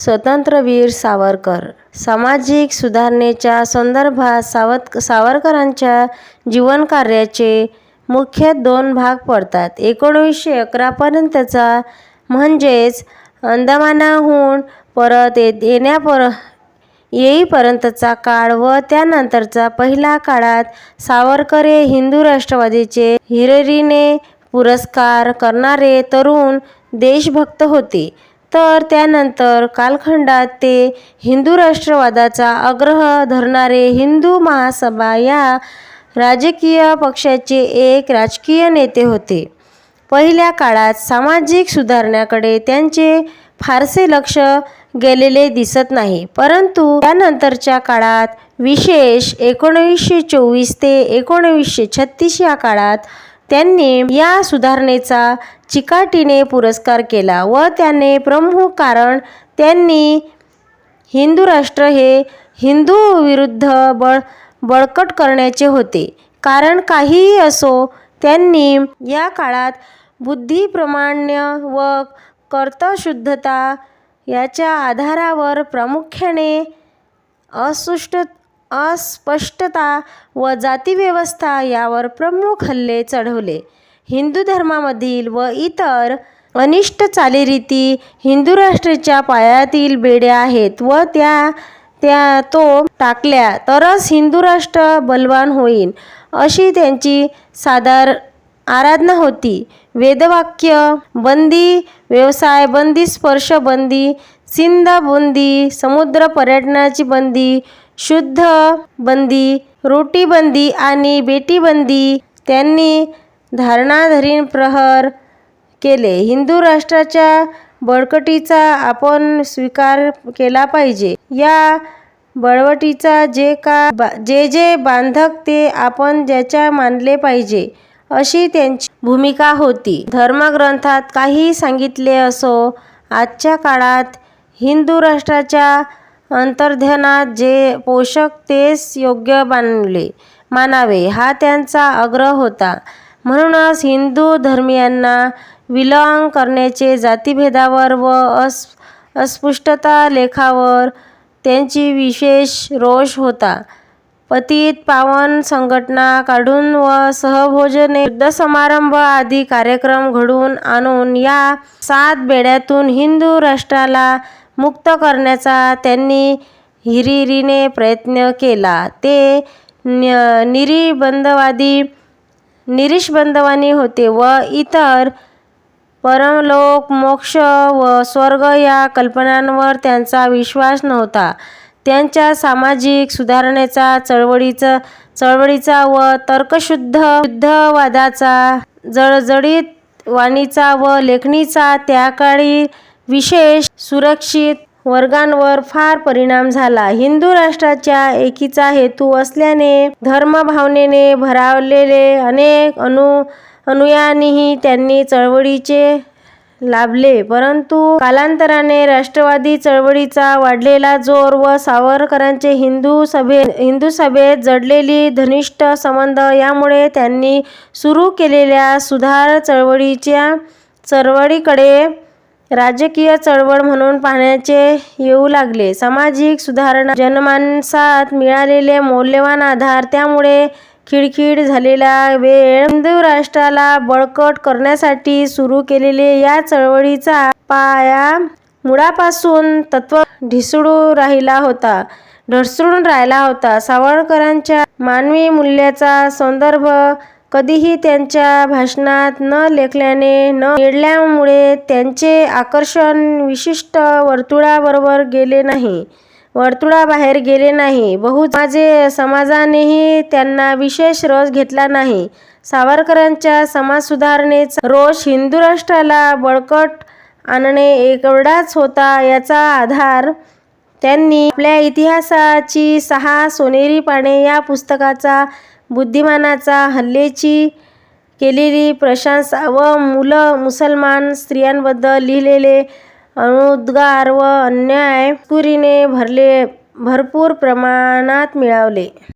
स्वतंत्रवीर सावरकर सामाजिक सुधारणेच्या संदर्भात सावत सावरकरांच्या जीवनकार्याचे मुख्य दोन भाग पडतात. एकोणीसशे अकरापर्यंतचा म्हणजेच अंदमानाहून परत येण्यापर येईपर्यंतचा काळ व त्यानंतरचा. पहिल्या काळात सावरकर हे हिंदू राष्ट्रवादीचे हिररीने पुरस्कार करणारे तरुण देशभक्त होते. तर त्यानंतर कालखंडात ते हिंदू राष्ट्रवादाचा आग्रह धरणारे हिंदू महासभा या राजकीय पक्षाचे एक राजकीय नेते होते. पहिल्या काळात सामाजिक सुधारण्याकडे त्यांचे फारसे लक्ष गेलेले दिसत नाही. परंतु त्यानंतरच्या काळात विशेष एकोणीसशे चोवीस ते एकोणीसशे छत्तीस या काळात त्यांनी या सुधारणेचा चिकाटीने पुरस्कार केला व त्याने प्रमुख कारण त्यांनी हिंदू राष्ट्र हे हिंदूंविरुद्ध बळ बळकट करण्याचे होते. कारण काहीही असो त्यांनी या काळात बुद्धिप्रमाण्य व कर्तशुद्धता याच्या आधारावर प्रामुख्याने अस्पष्टता व जातीव्यवस्था यावर प्रमुख हल्ले चढवले. हिंदू धर्मामधील व इतर अनिष्ट चालीरीती हिंदू राष्ट्राच्या पायातील बेड्या आहेत व त्या तो टाकल्या तरच हिंदू राष्ट्र बलवान होईल अशी त्यांची साधार आराधना होती. वेदवाक्य बंदी व्यवसाय बंदी स्पर्श बंदी सिंध बंदी समुद्र पर्यटनाची बंदी शुद्ध बंदी रोटी बंदी आणि बेटी बंदी त्यांनी धारणाधरीण प्रहार केले. हिंदू राष्ट्राच्या बळकटीचा आपण स्वीकार केला पाहिजे. या बळवटीचा जे का जे जे बांधक ते आपण ज्याच्या मानले पाहिजे अशी त्यांची भूमिका होती. धर्मग्रंथात काही सांगितले असो आजच्या काळात हिंदू राष्ट्राच्या अंतर्ध्यानात जे पोषक तेच योग्य मानावे हा त्यांचा आग्रह होता. म्हणूनच हिंदू धर्मीयांना विलॉंग करण्याचे जातिभेदावर व अस्पृश्यता लेखावर त्यांची विशेष रोष होता. पतित पावन संघटना काढून व सहभोजने युद्धसमारंभ आदी कार्यक्रम घडवून आणून या सात बेड्यांतून हिंदू राष्ट्राला मुक्त करण्याचा त्यांनी हिरिरीने प्रयत्न केला. ते निरीश्वरवादी होते व इतर परमलोक मोक्ष व स्वर्ग या कल्पनांवर त्यांचा विश्वास नव्हता. त्यांच्या सामाजिक सुधारणेचा चळवळीचा चळवळीचा व तर्कशुद्ध शुद्धवादाचा जळजळीत वाणीचा व लेखणीचा त्याकाळी विशेष सुरक्षित वर्गांवर फार परिणाम झाला. हिंदू राष्ट्राच्या एकीचा हेतू असल्याने धर्मभावनेने भरावलेले अनेक अनु अनुयानीही त्यांनी चळवळीचे लाभले. परंतु कालांतराने राष्ट्रवादी चळवळीचा वाढलेला जोर व सावरकरांचे हिंदू सभे हिंदू सभेत जडलेली धनिष्ठ संबंध यामुळे त्यांनी सुरू केलेल्या सुधार चळवळीच्या चळवळीकडे राजकीय चळवळ म्हणून पाहण्याचे येऊ लागले. सामाजिक सुधारणा जनमानसात मिळालेले मौल्यवान आधार त्यामुळे खिडखिड झालेला वेळ हिंदू राष्ट्राला बळकट करण्यासाठी सुरू केलेले या चळवळीचा पाया मुळापासून तत्व ढिसळू राहिला होता. ढसळून राहिला होता सावरकरांच्या मानवी मूल्याचा संदर्भ कधीही त्यांच्या भाषणात न लेखल्याने न मिळाल्यामुळे त्यांचे आकर्षण विशिष्ट वर्तुळाबरोबर गेले नाही वर्तुळाबाहेर गेले नाही. बहुजन समाजानेही त्यांना विशेष रस घेतला नाही. सावरकरांच्या समाजसुधारणेचा रोष हिंदू राष्ट्राला बळकट आणणे एवढाच होता. याचा आधार त्यांनी आपल्या इतिहासाची सहा सोनेरी पाने या पुस्तकाचा बुद्धिमानाचा हल्लेची केलेली प्रशंसा व मुसलमान स्त्रियांबद्दल लिहिलेले अनुद्गार व अन्याय पुरीने भरले भरपूर प्रमाणात मिळवले.